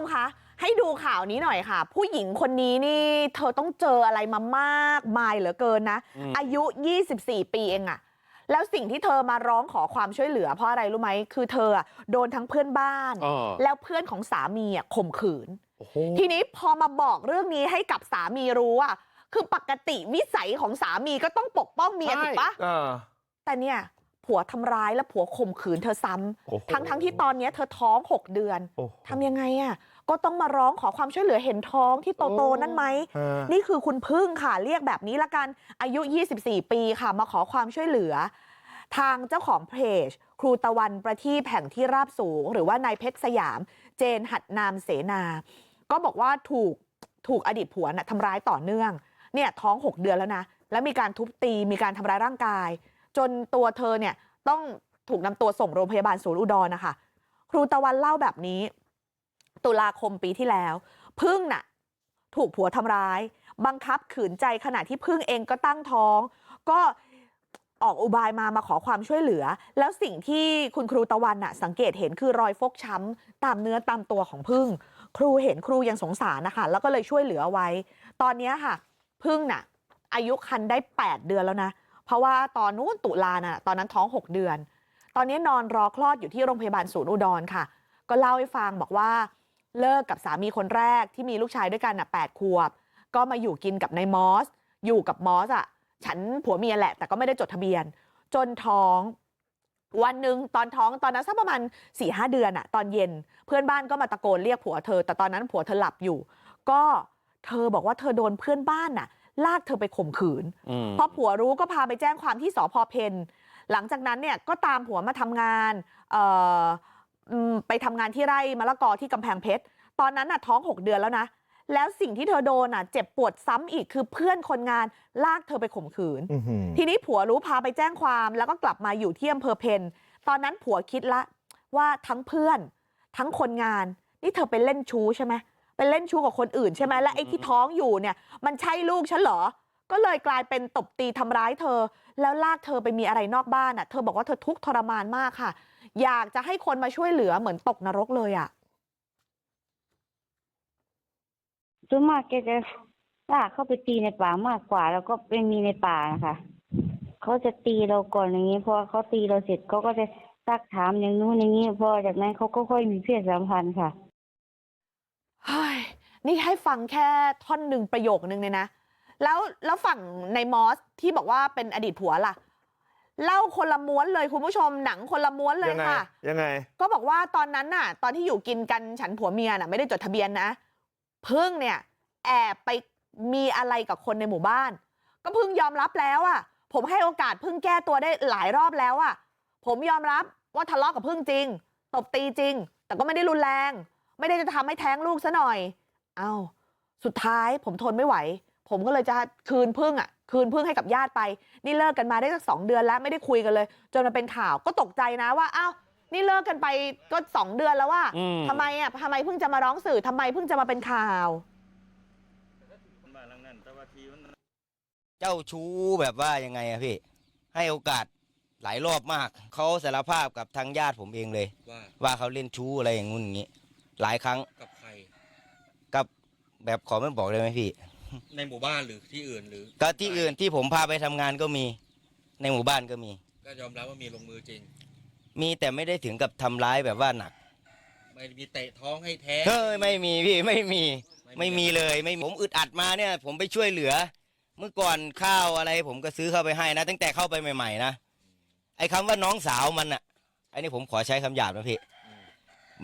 มคะให้ดูข่าวนี้หน่อยค่ะผู้หญิงคนนี้นี่เธอต้องเจออะไรมามากมายเหลือเกินนะอืมอายุ24ปีเองอะแล้วสิ่งที่เธอมาร้องขอความช่วยเหลือเพราะอะไรรู้ไหมคือเธออะโดนทั้งเพื่อนบ้านเออแล้วเพื่อนของสามีอะข่มขืนโอ้โหทีนี้พอมาบอกเรื่องนี้ให้กับสามีรู้อะคือปกติวิสัยของสามีก็ต้องปกป้องเมียใช่ถูกปะเออแต่เนี่ย ผัวทำร้ายและผัวข่มขืนเธอซ้ำโอ้โหทั้งทั้งที่ตอนเนี้ยเธอท้อง6เดือนโอ้โหทำยังไงอะก็ต้องมาร้องขอความช่วยเหลือเห็นท้องที่โตโอ้ๆนั่นไหมฮะนี่คือคุณพึ่งค่ะเรียกแบบนี้ละกันอายุ 24 ปีค่ะมาขอความช่วยเหลือ ทางเจ้าของเพจ ครูตะวันประทีปแห่งที่ราบสูง หรือว่านายเพชรสยาม เจนหัดนามเสนา ก็บอกว่าถูกถูกอดีตผัวน่ะทำร้ายต่อเนื่องเนี่ยท้อง 6 เดือนแล้วนะแล้วมีการทุบตีมีการทำร้ายร่างกาย จนตัวเธอเนี่ยต้องถูกนำตัวส่งโรงพยาบาลศูนย์อุดรนะคะครูตะวันเล่าแบบนี้ ตุลาคมปีที่แล้ว พึ่งน่ะถูกผัวทำร้าย บังคับขืนใจขณะที่พึ่งเองก็ตั้งท้อง ก็ออกอุบายมามาขอความช่วยเหลือ แล้วสิ่งที่คุณครูตะวันน่ะสังเกตเห็นคือรอยฟกช้ำตามเนื้อตามตัวของพึ่ง ครูเห็นครูยังสงสารนะคะแล้วก็เลยช่วยเหลือไว้ ตอนนี้ค่ะ พึ่งน่ะ อายุคันได้ 8 เดือนแล้วนะ เพราะว่าตอนนู้นตุลาน่ะตอนนั้นท้อง6เดือนตอนนี้นอนรอคลอดอยู่ที่โรงพยาบาลศูนย์อุดรค่ะ ก็เล่าให้ฟังบอกว่าเลิกกับสามีคนแรกที่มีลูกชายด้วยกันน่ะแปดขวบ ก็มาอยู่กินกับนายมอส อยู่กับมอสอะฉันผัวเมียแหละ แต่ก็ไม่ได้จดทะเบียน จนท้องวันหนึ่งตอนท้องตอนนั้นสักประมาณสี่ห้าเดือนอะตอนเย็นเพื่อนบ้านก็มาตะโกนเรียกผัวเธอ แต่ตอนนั้นผัวเธอหลับอยู่ ก็เธอบอกว่าเธอโดนเพื่อนบ้านน่ะ ลากเธอไปข่มขืนอืมพอผัวรู้ก็พาไปแจ้งความที่สพเพนหลังจากนั้นเนี่ยก็ตามผัวมาทำงานเอ่ออืมไปทำงานที่ไร่มะละกอที่กำแพงเพชรตอนนั้นน่ะท้อง6เดือนแล้วนะแล้วสิ่งที่เธอโดนน่ะเจ็บปวดซ้ำอีกคือเพื่อนคนงานลากเธอไปข่มขืนอื้อหือทีนี้ผัวรู้พาไปแจ้งความแล้วก็กลับมาอยู่ที่อำเภอเพนตอนนั้นผัวคิดละว่าทั้งเพื่อนทั้งคนงานนี่เธอไปเล่นชู้ใช่ไหม ไปเล่นชู้กับคนอื่นใช่ไหมและไอ้ที่ท้องอยู่เนี่ยมันใช่ลูกฉันเหรอก็เลยกลายเป็นตบตีทำร้ายเธอแล้วลากเธอไปมีอะไรนอกบ้านอะเธอบอกว่าเธอทุกข์ทรมานมากค่ะอยากจะให้คนมาช่วยเหลือเหมือนตกนรกเลยอะส่วนมากแกจะลากเข้าไปตีในป่ามากกว่า แล้วก็ไปมีในป่านะคะเขาจะตีเราก่อนอย่างนี้พอเขาตีเราเสร็จเขาก็จะซักถามอย่างนู้นอย่างนี้พอจากนั้นเขาก็ค่อยมีเพศสัมพันธ์ค่ะเฮ้ย นี่ให้ฟังแค่ท่อนหนึ่งประโยคนึงเลยนะแล้วแล้วฝั่งในมอสที่บอกว่าเป็นอดีตผัวล่ะเล่าคนละม้วนเลยคุณผู้ชมหนังคนละม้วนเลยยังไงค่ะยังไงก็บอกว่าตอนนั้นน่ะตอนที่อยู่กินกันฉันผัวเมียน่ะไม่ได้จดทะเบียนนะพึ่งเนี่ยแอบไปมีอะไรกับคนในหมู่บ้านก็พึ่งยอมรับแล้วอะผมให้โอกาสพึ่งแก้ตัวได้หลายรอบแล้วอะผมยอมรับว่าทะเลาะกับพึ่งจริงตบตีจริงแต่ก็ไม่ได้รุนแรง ไม่ได้จะทำให้แท้งลูกซะหน่อยเอ้าสุดท้ายผมทนไม่ไหวผมก็เลยจะคืนพึ่งอะคืนพึ่งให้กับญาติไปนี่เลิกกันมาได้สักสองเดือนแล้วไม่ได้คุยกันเลยจนมันเป็นข่าวก็ตกใจนะว่าอ้าวนี่เลิกกันไปก็สองเดือนแล้วว่าอืมทำไมอะทำไมเพิ่งจะมาร้องสื่อทำไมเพิ่งจะมาเป็นข่าวเจ้าชู้แบบว่ายังไงอะพี่ให้โอกาสหลายรอบมากเขาสารภาพกับทางญาติผมเองเลยว่าว่าเขาเล่นชู้อะไรอย่างงู้นอย่างนี้ หลายครั้งกับใคร กับแบบขอไม่บอกเลยไหมพี่ ในหมู่บ้านหรือที่อื่นหรือก็ที่อื่นที่ผมพาไปทำงานก็มี ในหมู่บ้านก็มี ก็ยอมรับว่ามีลงมือจริง มีแต่ไม่ได้ถึงกับทำร้ายแบบว่าหนักไม่มีเตะท้องให้แท้งเฮ้ยไม่มีพี่ไม่มี ไม่มีเลยไม่มีผมอึดอัดมาเนี่ย ผมไปช่วยเหลือ เมื่อก่อนข้าวอะไร ผมก็ซื้อเข้าไปให้นะ ตั้งแต่เข้าไปใหม่ๆนะไอ้คำว่าน้องสาวมันอะไอ้นี่ผมขอใช้คำหยาบนะพี่อืม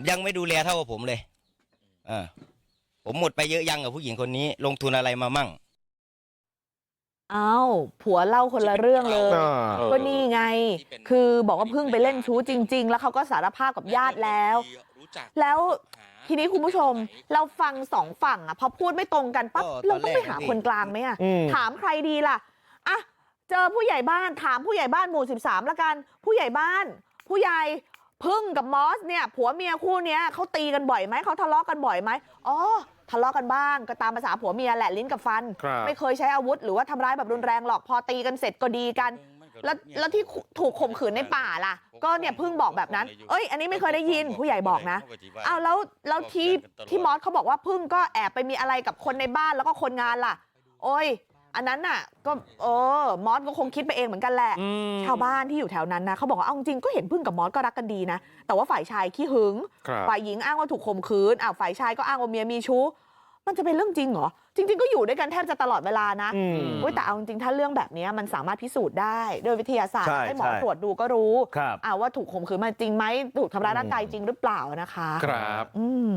ยังไม่ดูแลเท่ากับผมเลยเออผมหมดไปเยอะยังกับผู้หญิงคนนี้ ลงทุนอะไรมามั่งเอ้าผัวเล่าคนละเรื่องเลย อ่าก็นี่ไง คือบอกว่าเพิ่งไปเล่นชู้จริง ๆ แล้วเขาก็สารภาพกับญาติแล้วรู้จักแล้วหาทีนี้คุณผู้ชมเราฟังสองฝั่งอะพอพูดไม่ตรงกันปั๊บก็เราต้องไปตอนแรกหานะพี่ คนกลางไหมอะอืม ถามใครดีล่ะอะเจอผู้ใหญ่บ้านถามผู้ใหญ่บ้านหมู่ 13ละกัน ผู้ใหญ่บ้าน ผู้ใหญ่ พึ่งกับมอสเนี่ยผัวเมียคู่เนี้ยเขาตีกันบ่อยไหมเขาทะเลาะกันบ่อยไหมอ๋อทะเลาะกันบ้างก็ตามภาษาผัวเมียแหละลิ้นกับฟันครับไม่เคยใช้อาวุธหรือว่าทำร้ายแบบรุนแรงหรอกพอตีกันเสร็จก็ดีกัน แล้วแล้วที่ถูกข่มขืนในป่าล่ะ ก็เนี่ยพึ่งบอกแบบนั้น เอ้ย อันนี้ไม่เคยได้ยินผู้ใหญ่บอกนะอ้าวแล้วแล้วที่ที่มอสเขาบอกว่าพึ่งก็แอบไปมีอะไรกับคนในบ้านแล้วก็คนงานล่ะ โอ้ย อันนั้นน่ะก็เออมอสก็คงคิดไปเองเหมือนกันแหละอืมชาวบ้านที่อยู่แถวนั้นนะเขาบอกว่าเอาจริงๆก็เห็นพึ่งกับมอสก็รักกันดีนะแต่ว่าฝ่ายชายขี้หึงครับฝ่ายหญิงอ้างว่าถูกข่มขืนอ้าวฝ่ายชายก็อ้างว่าเมียมีชู้มันจะเป็นเรื่องจริงเหรอจริงๆก็อยู่ด้วยกันแทบจะตลอดเวลานะอืมเว้ยแต่เอาจริงๆถ้าเรื่องแบบนี้มันสามารถพิสูจน์ได้โดยวิทยาศาสตร์ใช่ให้หมอใช่ตรวจดูก็รู้ครับอ่าว่าถูกข่มขืนมาจริงไหมถูกทำร้ายร่างกายจริงหรือเปล่านะคะครับอืม